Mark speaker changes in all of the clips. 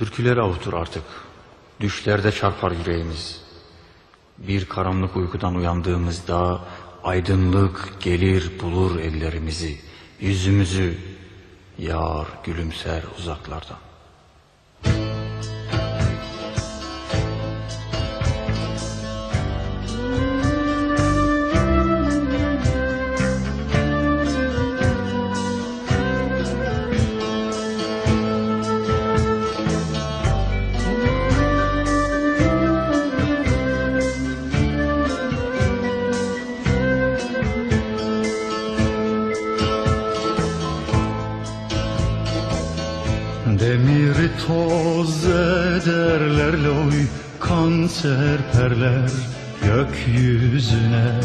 Speaker 1: Türkülere avutur artık. Düşlerde çarpar yüreğimiz. Bir karanlık uykudan uyandığımızda aydınlık gelir bulur ellerimizi, yüzümüzü yar gülümser uzaklardan.
Speaker 2: Demiri toz ederler loy kan serperler gökyüzüne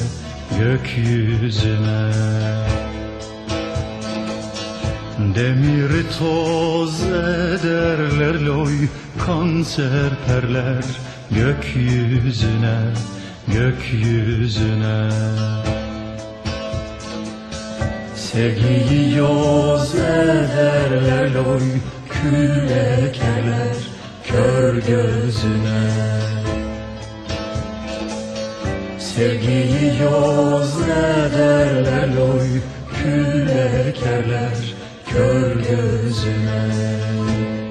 Speaker 2: gökyüzüne. Demiri toz ederler loy kan serperler gökyüzüne gökyüzüne. Sevgiyi yoz ederler loy kül ekerler kör gözüne. Sevgiyi yoz ederler loy kül ekerler kör gözüne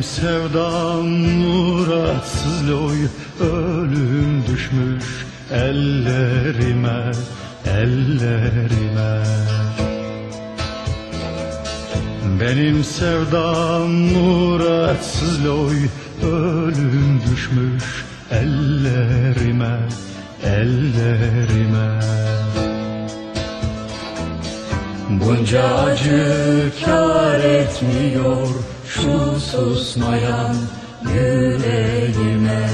Speaker 2: Benim sevdam muratsız loy Ölüm düşmüş ellerime Ellerime. Benim sevdam muratsız loy Ölüm düşmüş ellerime Ellerime. Bunca acı kar etmiyor şu susmayan yüreğime.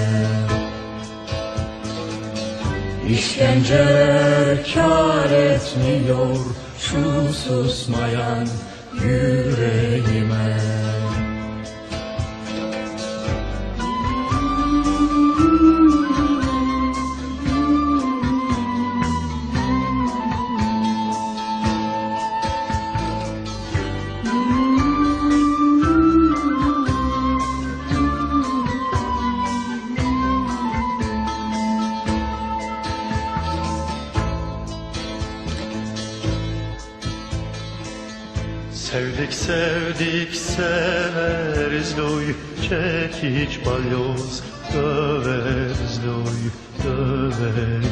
Speaker 2: İşkenceler kar etmiyor şu susmayan yüreğime Sevdik sevdik severiz loy Çekiç balyoz döveriz loy döveriz.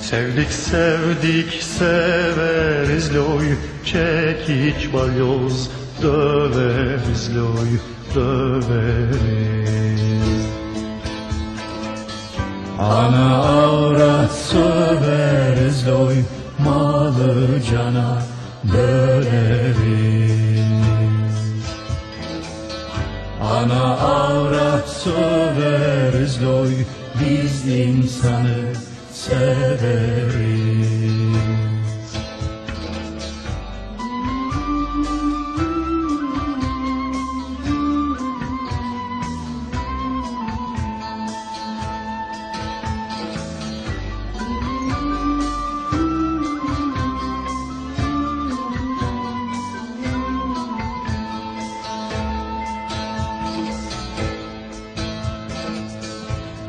Speaker 2: Sevdik sevdik severiz loy Çekiç balyoz döveriz loy döveriz. Ana avrat söveriz loy Malı cana böleriz Ana avrat söveriz loy Biz insanı severiz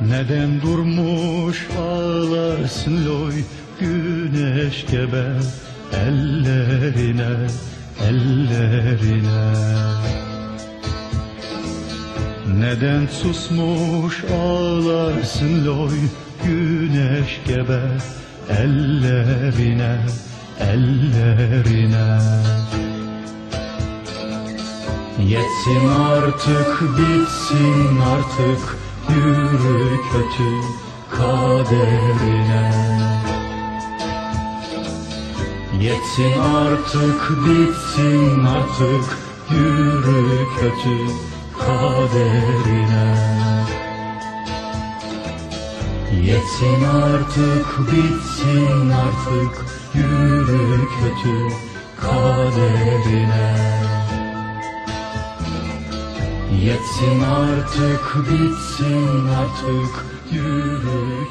Speaker 2: Neden durmuş ağlarsın loy? Güneş gebe ellerine ellerine. Neden susmuş ağlarsın loy? Güneş gebe ellerine ellerine. Yetsin artık bitsin artık yürü kötü kaderine. Yetsin artık bitsin artık yürü kötü kaderine. Yetsin artık bitsin artık Yürü kötü kaderine Yetsin artık bitsin artık Yürü